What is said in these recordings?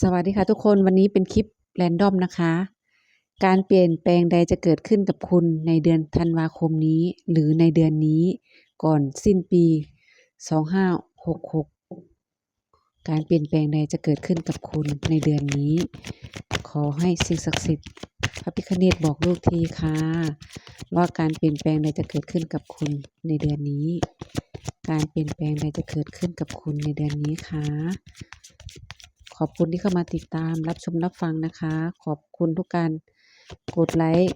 สวัสดีค่ะทุกคนวันนี้เป็นคลิปแรนดอมนะคะ การเปลี่ยนแปลงใดจะเกิดขึ้นกับคุณในเดือนธันวาคมนี้ หรือในเดือนนี้ก่อนสิ้นปี 2566 การเปลี่ยนแปลงใดจะเกิดขึ้นกับคุณในเดือนนี้ ขอให้สิ่งศักดิ์สิทธิ์พระพิฆเนศบอกลูกทีค่ะ ว่าการเปลี่ยนแปลงใดจะเกิดขึ้นกับคุณในเดือนนี้ การเปลี่ยนแปลงใดจะเกิดขึ้นกับคุณในเดือนนี้คะ ขอบคุณที่เข้ามาติดตามรับชมรับฟังนะคะ ขอบคุณทุกการกดไลค์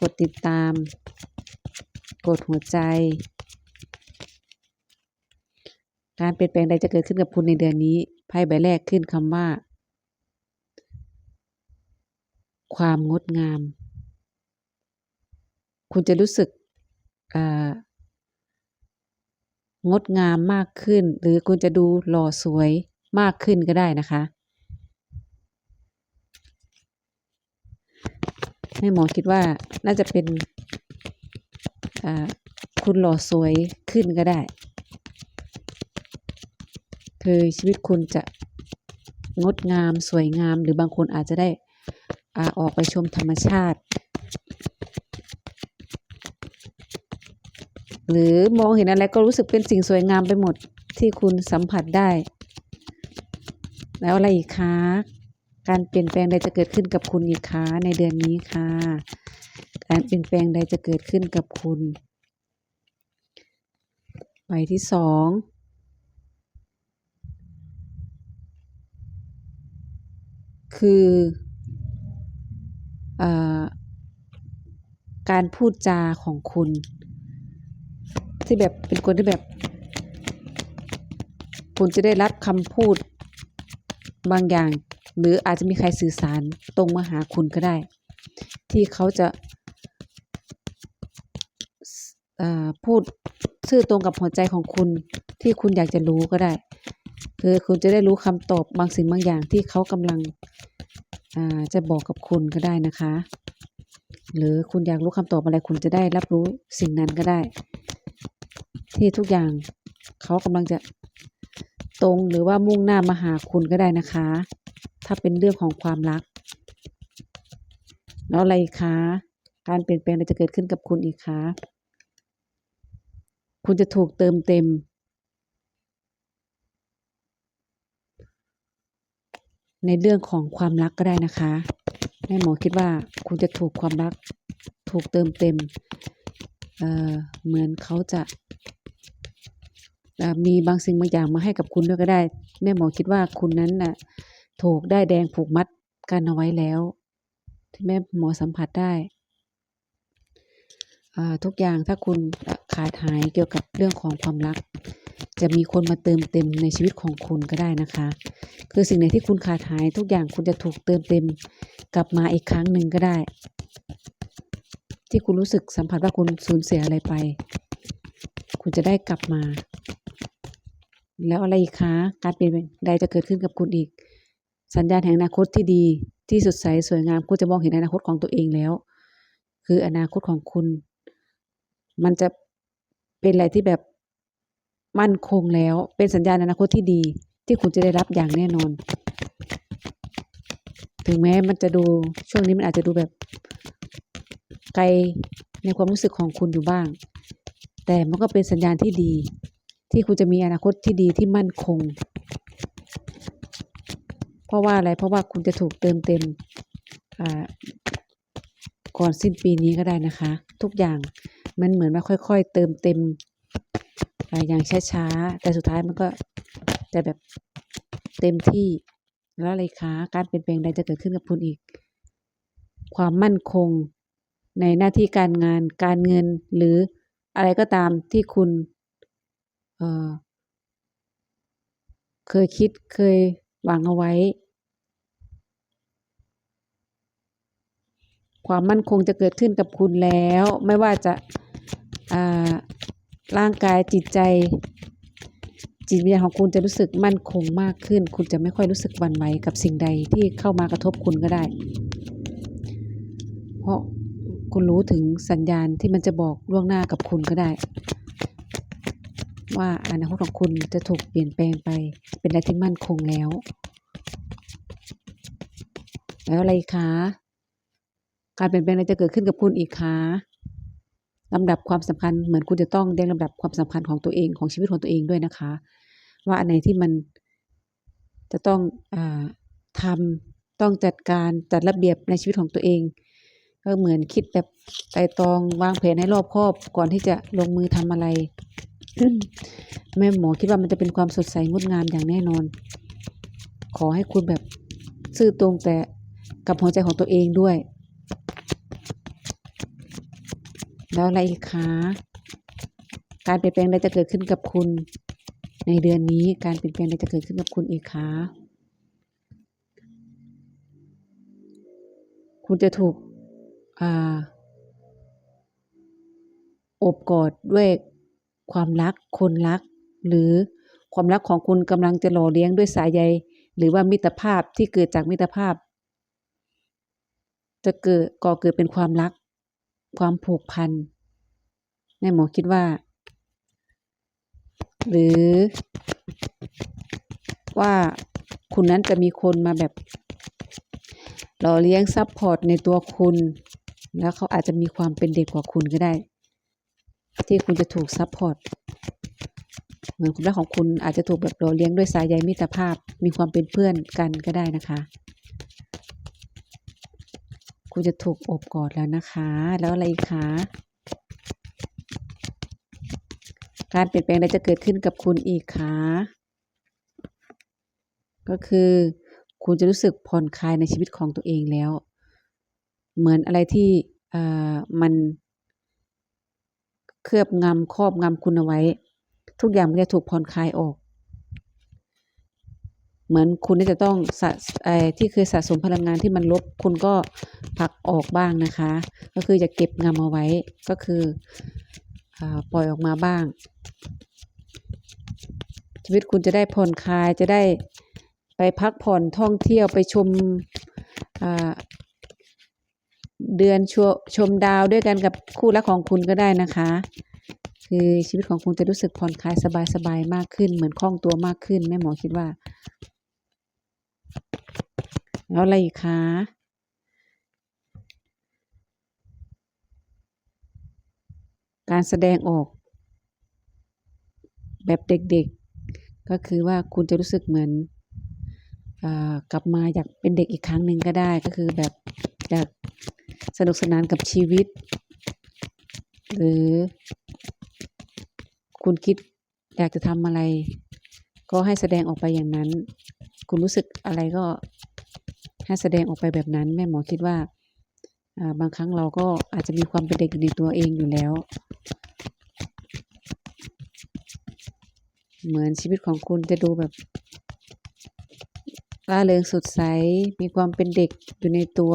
กดติดตาม กดหัวใจ การเปลี่ยนแปลงใดจะเกิดขึ้นกับคุณในเดือนนี้ไพ่ใบแรกขึ้นคำว่า ความงดงาม คุณจะรู้สึกงดงามมากขึ้น หรือคุณจะดูหล่อสวย มากขึ้นก็ได้นะคะ แม่หมอคิดว่าน่าจะเป็นคุณหล่อสวยขึ้นก็ได้ คือชีวิตคุณจะงดงามสวยงาม หรือบางคนอาจจะได้อาออกไปชมธรรมชาติ หรือมองเห็นอะไรก็รู้สึกเป็นสิ่งสวยงามไปหมดที่คุณสัมผัสได้ แล้วอะไรอีกคะการเปลี่ยนแปลงใดจะเกิดขึ้นกับคุณอีกคะในเดือนนี้ค่ะ การเปลี่ยนแปลงใดจะเกิดขึ้นกับคุณใบที่สองคืออการพูดจาของคุณ ที่แบบเป็นคนที่แบบ คุณจะได้รับคำพูด บางอย่าง หรืออาจจะมีใครสื่อสารตรงมาหาคุณก็ได้ ที่เขาจะพูดซื่อตรงกับหัวใจของคุณที่คุณอยากจะรู้ก็ได้ คือคุณจะได้รู้คำตอบบางสิ่งบางอย่างที่เขากำลังจะบอกกับคุณก็ได้นะคะ หรือคุณอยากรู้คำตอบอะไรคุณจะได้รับรู้สิ่งนั้นก็ได้ ที่ทุกอย่างเขากำลังจะ ตรงหรือว่ามุ่งหน้ามาหาคุณก็ได้นะคะ ถ้าเป็นเรื่องของความรัก แล้วอะไรคะ การเปลี่ยนแปลงอะไรจะเกิดขึ้นกับคุณอีกคะ คุณจะถูกเติมเต็ม ในเรื่องของความรักก็ได้นะคะแม่หมอคิดว่าคุณจะถูกความรัก ถูกเติมเต็มเเหมือนเขาจะ มีบางสิ่งบางอย่างมาให้กับคุณด้วยก็ได้ แม่หมอคิดว่าคุณนั้นน่ะ ถูกได้แดงผูกมัดกันเอาไว้แล้ว ที่แม่หมอสัมผัสได้ทุกอย่างถ้าคุณขาดหายเกี่ยวกับเรื่องของความรัก จะมีคนมาเติมเต็มในชีวิตของคุณก็ได้นะคะ คือสิ่งไหนที่คุณขาดหาย ทุกอย่างคุณจะถูกเติมเต็มกลับมาอีกครั้งหนึ่งก็ได้ ที่คุณรู้สึกสัมผัสว่าคุณสูญเสียอะไรไป คุณจะได้กลับมา แล้วอะไรอีกคะการเปลี่ยนแปลงใดจะเกิดขึ้นกับคุณอีก สัญญาณแห่งอนาคตที่ดีที่สดใสสวยงามคุณจะมองเห็นอนาคตของตัวเองแล้ว คืออนาคตของคุณ มันจะเป็นอะไรที่แบบมั่นคงแล้ว เป็นสัญญาณอนาคตที่ดี ที่คุณจะได้รับอย่างแน่นอน ถึงแม้มันจะดูช่วงนี้มันอาจจะดูแบบไกลในความรู้สึกของคุณอยู่บ้าง แต่มันก็เป็นสัญญาณที่ดี ที่คุณจะมีอนาคตที่ดีที่มั่นคง เพราะว่าอะไรเพราะว่าคุณจะถูกเติมเต็มก่อนสิ้นปีนี้ก็ได้นะคะ ทุกอย่างมันเหมือนว่าค่อย ๆ เติมเต็มอ่าอย่างช้าๆแต่สุดท้ายมันก็จะแบบเต็มที่แล้วอะไรคะการเปลี่ยนแปลงใดจะเกิดขึ้นกับคุณอีก ความมั่นคงในหน้าที่การงานการเงินหรืออะไรก็ตามที่คุณ เคยคิดเคยหวังเอาไว้ ความมั่นคงจะเกิดขึ้นกับคุณแล้ว ไม่ว่าจะาร่างกายจิตใจ จิตวิญญาณของคุณจะรู้สึกมั่นคงมากขึ้น คุณจะไม่ค่อยรู้สึกวันไหวกับสิ่งใดที่เข้ามากระทบคุณก็ได้ เพราะคุณรู้ถึงสัญญาณที่มันจะบอกล่วงหน้ากับคุณก็ได้ ว่าอนาคตของคุณจะถูกเปลี่ยนแปลงไปเป็นอะไรที่มั่นคงแล้ว แล้วอะไรคะการเปลี่ยนแปลงอะไรจะเกิดขึ้นกับคุณอีกคะลำดับความสำคัญเหมือนคุณจะต้องเรียงลำดับความสำคัญของตัวเองของชีวิตของตัวเองด้วยนะคะ ว่าอันไหนที่มันจะต้องอาทำต้องจัดการจัดระเบียบในชีวิตของตัวเอง ก็เหมือนคิดแบบไต่ตองวางแผนให้รอบคอบก่อนที่จะลงมือทำอะไร แม่หมอคิดว่ามันจะเป็นความสดใสงดงามอย่างแน่นอน ขอให้คุณแบบซื่อตรงแต่กับหัวใจของตัวเองด้วย แล้วอะไรอีกคะการเปลี่ยนแปลงใดจะเกิดขึ้นกับคุณ ในเดือนนี้การเปลี่ยนแปลงใดจะเกิดขึ้นกับคุณอีกคะคุณจะถูกอ่าอบกอดด้วย ความรักคนรัก หรือความรักของคุณกำลังจะหล่อเลี้ยงด้วยสายใย หรือว่ามิตรภาพที่เกิดจากมิตรภาพ จะเกิดก่อเกิดเป็นความรัก ความผูกพันแม่หมอคิดว่า หรือว่าคุณนั้นจะมีคนมาแบบหล่อเลี้ยงซัพพอร์ตในตัวคุณ แล้วเขาอาจจะมีความเป็นเด็กกว่าคุณก็ได้ ที่คุณจะถูกซัพพอร์ตเหมือนคุณรักของคุณอาจจะถูกแบบหล่อเลี้ยงด้วยสายใยมิตรภาพ มีความเป็นเพื่อนกันก็ได้นะคะ คุณจะถูกอบกอดแล้วนะคะ แล้วอะไรอีกคะการเปลี่ยนแปลงใดจะเกิดขึ้นกับคุณอีกคะก็คือคุณจะรู้สึกผ่อนคลายในชีวิตของตัวเองแล้ว เหมือนอะไรที่อ่ามัน เคลือบงำครอบงำคุณเอาไว้ ทุกอย่างมันจะถูกผ่อนคลายออก เหมือนคุณที่จะต้องสะที่เคยสะสมพลังงานที่มันลบ คุณก็ผลักออกบ้างนะคะ ก็คืออย่าเก็บงำเอาไว้ก็คืออปล่อยออกมาบ้าง ชีวิตคุณจะได้ผ่อนคลายจะได้ไปพักผ่อนท่องเที่ยวไปชมอ่า เดือนชวชมดาวด้วยกันกับคู่รักของคุณก็ได้นะคะ คือชีวิตของคุณจะรู้สึกผ่อนคลายสบายๆมากขึ้น เหมือนคล่องตัวมากขึ้นแม่หมอคิดว่า แล้วอะไรอีกคะการแสดงออก แบบเด็กๆ ก็คือว่าคุณจะรู้สึกเหมือนอกลับมาอยากเป็นเด็กอีกครั้งหนึ่งก็ได้ ก็คือแบบอยาก สนุกสนานกับชีวิต หรือคุณคิดอยากจะทำอะไร ก็ให้แสดงออกไปอย่างนั้น คุณรู้สึกอะไรก็ให้แสดงออกไปแบบนั้น แม่หมอคิดว่าบางครั้งเราก็อาจจะมีความเป็นเด็กอยู่ในตัวเองอยู่แล้ว เหมือนชีวิตของคุณจะดูแบบร่าเริงสดใสมีความเป็นเด็กอยู่ในตัว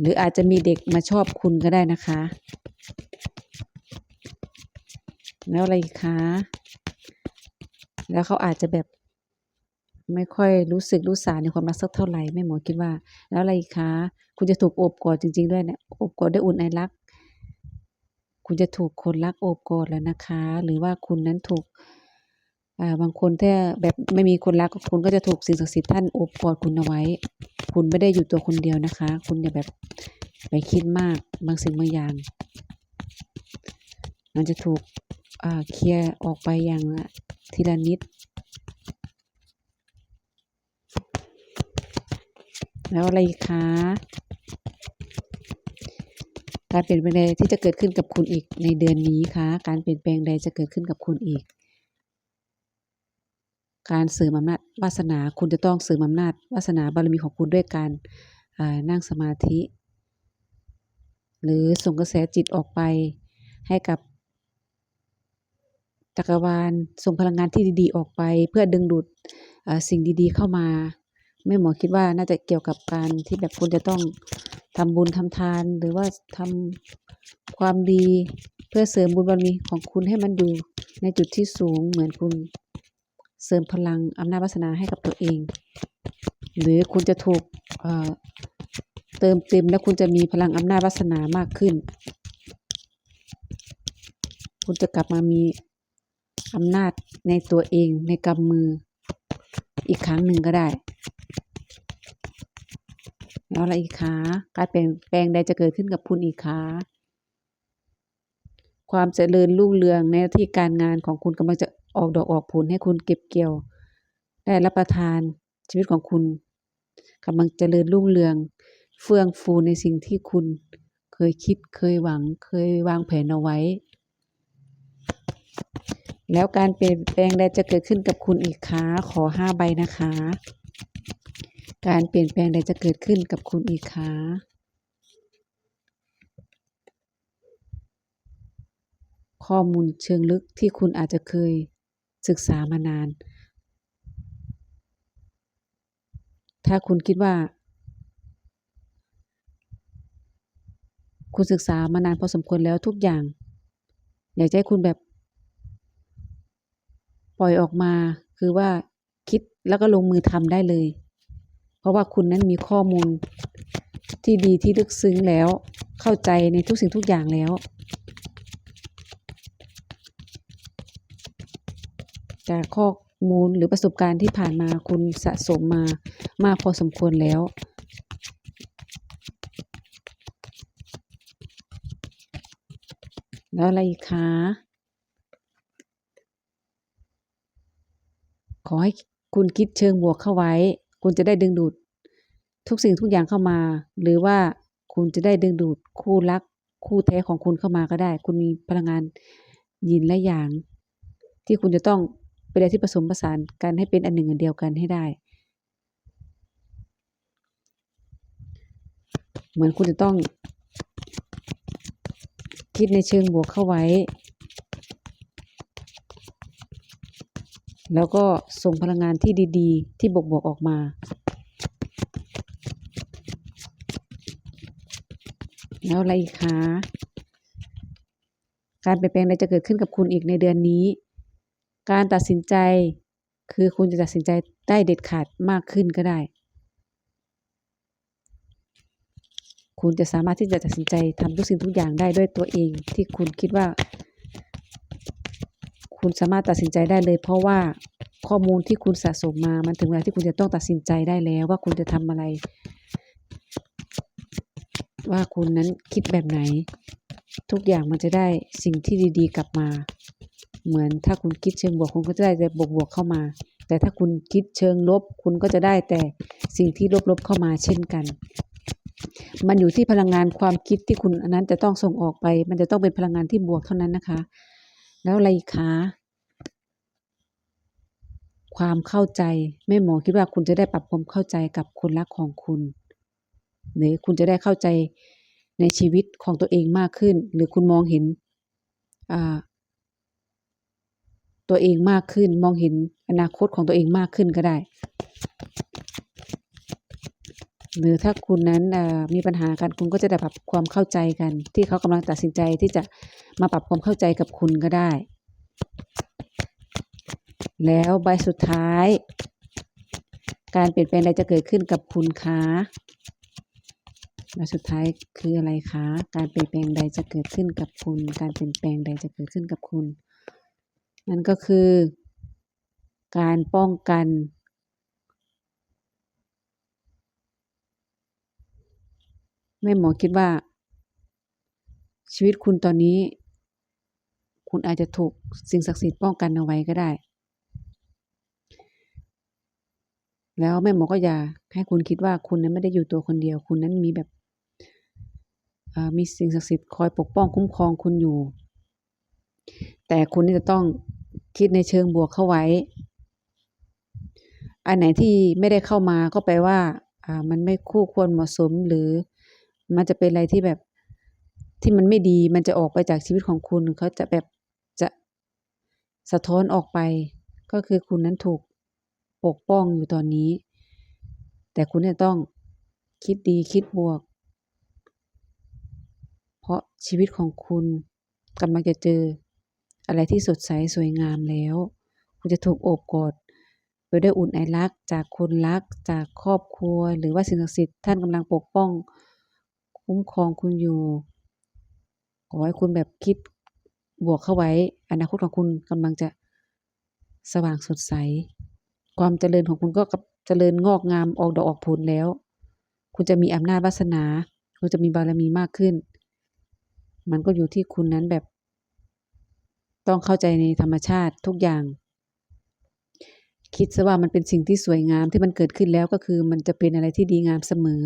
หรืออาจจะมีเด็กมาชอบคุณก็ได้นะคะ แล้วอะไรคะแล้วเขาอาจจะแบบไม่ค่อยรู้สึกรู้สาในความรักสักเท่าไหร่แม่หมอคิดว่า แล้วอะไรคะคุณจะถูกโอบกอดจริง ๆ ด้วยเนี่ยโอบกอดด้วยอุ่นไอรัก คุณจะถูกคนรักโอบกอดแล้วนะคะ หรือว่าคุณนั้นถูก อ่าบางคนถ้าแบบไม่มีคนรักคุณก็จะถูกสิ่งศักดิ์สิทธิ์ท่านโอบกอดคุณเอาไว้ คุณไม่ได้อยู่ตัวคนเดียวนะคะ คุณอย่าแบบไปคิดมากบางสิ่งบางอย่าง มันจะถูกอ่าเคลียร์ออกไปอย่างละทีละนิด แล้วอะไรคะการเปลี่ยนแปลงใดที่จะเกิดขึ้นกับคุณอีกในเดือนนี้คะ การเปลี่ยนแปลงใดจะเกิดขึ้นกับคุณอีก การเสริมอำนาจวาสนาคุณจะต้องเสริมอำนาจวาสนาบารมีของคุณด้วยการนั่งสมาธิ หรือส่งกระแสจิตออกไปให้กับจักรวาลส่งพลังงานที่ดีๆ ออกไป เพื่อดึงดูดสิ่งดีๆ เข้ามาแม่หมอคิดว่าน่าจะเกี่ยวกับการที่แบบคุณจะต้องทำบุญทำทาน หรือว่าทำความดีเพื่อเสริมบุญบารมีของคุณให้มันอยู่ในจุดที่สูงเหมือนคุณ เสริมพลังอำนาจวาสนาให้กับตัวเอง หรือคุณจะถูกเเติมเต็มแล้วคุณจะมีพลังอำนาจวาสนามากขึ้น คุณจะกลับมามีอำนาจในตัวเองในกำมืออีกครั้งหนึ่งก็ได้แล้วอะไรอีกคะการเปลี่ยนแปลงใดจะเกิดขึ้นกับคุณอีกคะความเจริญรุ่งเรืองในที่การงานของคุณกำลังจะ ออกดอกออกผลให้คุณเก็บเกี่ยว ได้รับประทานชีวิตของคุณกำลังเจริญรุ่งเรือง เฟื่องฟูในสิ่งที่คุณเคยคิดเคยหวังเคยวางแผนเอาไว้ แล้วการเปลี่ยนแปลงใดจะเกิดขึ้นกับคุณอีกคะขอห้าใบนะคะ การเปลี่ยนแปลงใดจะเกิดขึ้นกับคุณอีกคะข้อมูลเชิงลึกที่คุณอาจจะเคย ศึกษามานาน ถ้าคุณคิดว่า คุณศึกษามานานพอสมควรแล้วทุกอย่าง อยากจะให้คุณแบบ ปล่อยออกมาคือว่าคิดแล้วก็ลงมือทำได้เลย เพราะว่าคุณนั้นมีข้อมูลที่ดีที่ลึกซึ้งแล้วเข้าใจในทุกสิ่งทุกอย่างแล้ว จากข้อมูลหรือประสบการณ์ที่ผ่านมาคุณสะสมมามากพอสมควรแล้ว แล้วอะไรคะขอให้คุณคิดเชิงบวกเข้าไว้ คุณจะได้ดึงดูด ทุกสิ่งทุกอย่างเข้ามา หรือว่าคุณจะได้ดึงดูดคู่รักคู่แท้ของคุณเข้ามาก็ได้ คุณมีพลังงานยินและหยาง ที่คุณจะต้อง เป็นอะไรที่ผสมผสานกันให้เป็นอันหนึ่งอันเดียวกันให้ได้ เหมือนคุณจะต้อง คิดในเชิงบวกเข้าไว้ แล้วก็ส่งพลังงานที่ดีๆ ที่บวกๆออกมาแล้วอะไรอีกคะ การเปลี่ยนแปลงใดจะเกิดขึ้นกับคุณอีกในเดือนนี้ การตัดสินใจ คือคุณจะตัดสินใจได้เด็ดขาดมากขึ้นก็ได้ คุณจะสามารถที่จะตัดสินใจทำทุกสิ่งทุกอย่างได้ด้วยตัวเอง ที่คุณคิดว่า คุณสามารถตัดสินใจได้เลย เพราะว่าข้อมูลที่คุณสะสมมา มันถึงเวลาที่คุณจะต้องตัดสินใจได้แล้วว่าคุณจะทำอะไร ว่าคุณนั้นคิดแบบไหน ทุกอย่างมันจะได้สิ่งที่ดีๆ กลับมา เหมือนถ้าคุณคิดเชิงบวก คุณก็จะได้แต่บวกๆเข้ามา แต่ถ้าคุณคิดเชิงลบ คุณก็จะได้แต่สิ่งที่ลบๆเข้ามาเช่นกัน มันอยู่ที่พลังงานความคิดที่คุณอันนั้นจะต้องส่งออกไป มันจะต้องเป็นพลังงานที่บวกเท่านั้นนะคะ แล้วอะไรคะความเข้าใจแม่หมอคิดว่าคุณจะได้ปรับความเข้าใจกับคนรักของคุณ หรือคุณจะได้เข้าใจในชีวิตของตัวเองมากขึ้น หรือคุณมองเห็นอ่า ตัวเองมากขึ้น มองเห็นอนาคตของตัวเองมากขึ้นก็ได้ หรือถ้าคุณนั้นมีปัญหากันคุณก็จะได้ปรับความเข้าใจกัน ที่เขากำลังตัดสินใจที่จะมาปรับความเข้าใจกับคุณก็ได้ แล้วใบสุดท้าย การเปลี่ยนแปลงใดจะเกิดขึ้นกับคุณคะใบสุดท้ายคืออะไรคะ การเปลี่ยนแปลงใดจะเกิดขึ้นกับคุณ การเปลี่ยนแปลงใดจะเกิดขึ้นกับคุณ นั่นก็คือ การป้องกัน แม่หมอคิดว่า ชีวิตคุณตอนนี้ คุณอาจจะถูกสิ่งศักดิ์สิทธิ์ป้องกันเอาไว้ก็ได้ แล้วแม่หมอก็อย่าให้คุณคิดว่าคุณนั้นไม่ได้อยู่ตัวคนเดียว คุณนั้นมีแบบมีสิ่งศักดิ์สิทธิ์คอยปกป้องคุ้มครองคุณอยู่ แต่คุณนี่จะต้อง คิดในเชิงบวกเข้าไว้ อันไหนที่ไม่ได้เข้ามาก็แปลว่าอ่ามันไม่คู่ควรเหมาะสมหรือมันจะเป็นอะไรที่แบบที่มันไม่ดีมันจะออกไปจากชีวิตของคุณเขาจะแบบจะสะท้อนออกไป ก็คือคุณนั้นถูกปกป้องอยู่ตอนนี้ แต่คุณจะต้องคิดดีคิดบวก เพราะชีวิตของคุณกำลังจะเจอ อะไรที่สดใสสวยงามแล้ว คุณจะถูกโอบกอดไปด้วยอุ่นไอรักจากคนรักจากครอบครัว หรือว่าสิ่งศักดิ์สิทธิ์ท่านกำลังปกป้อง คุ้มครองคุณอยู่ขอให้คุณแบบคิดบวกเข้าไว้ อนาคตของคุณกำลังจะสว่างสดใส ความเจริญของคุณก็เจริญงอกงามออกดอกออกผลแล้ว คุณจะมีอำนาจวาสนา คุณจะมีบารมีมากขึ้น มันก็อยู่ที่คุณนั้นแบบ ต้องเข้าใจในธรรมชาติทุกอย่าง คิดซะว่ามันเป็นสิ่งที่สวยงามที่มันเกิดขึ้นแล้วก็คือมันจะเป็นอะไรที่ดีงามเสมอ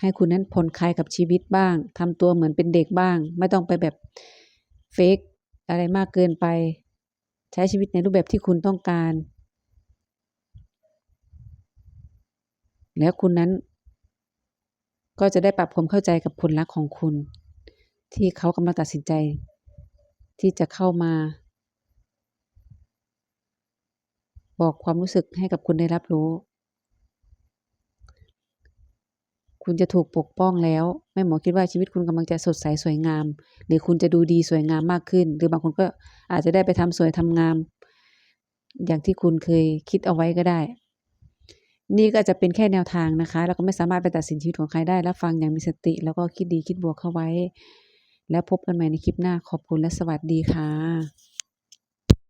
ให้คุณนั้นผ่อนคลายกับชีวิตบ้างทำตัวเหมือนเป็นเด็กบ้าง ไม่ต้องไปแบบ fake อะไรมากเกินไป ใช้ชีวิตในรูปแบบที่คุณต้องการ แล้วคุณนั้นก็จะได้ปรับความเข้าใจกับคนรักของคุณ ที่เขากำลังตัดสินใจ ที่จะเข้ามา บอกความรู้สึกให้กับคุณได้รับรู้ คุณจะถูกปกป้องแล้วแม่หมอคิดว่าชีวิตคุณกำลังจะสดใสสวยงาม หรือคุณจะดูดีสวยงามมากขึ้น หรือบางคนก็อาจจะได้ไปทำสวยทำงาม อย่างที่คุณเคยคิดเอาไว้ก็ได้นี่ก็จะเป็นแค่แนวทางนะคะเราก็ไม่สามารถไปตัดสินชีวิตของใครได้รับฟังอย่างมีสติ แล้วก็คิดดีคิดบวกเข้าไว้ แล้วพบกันใหม่ในคลิปหน้าขอบคุณและสวัสดีค่ะ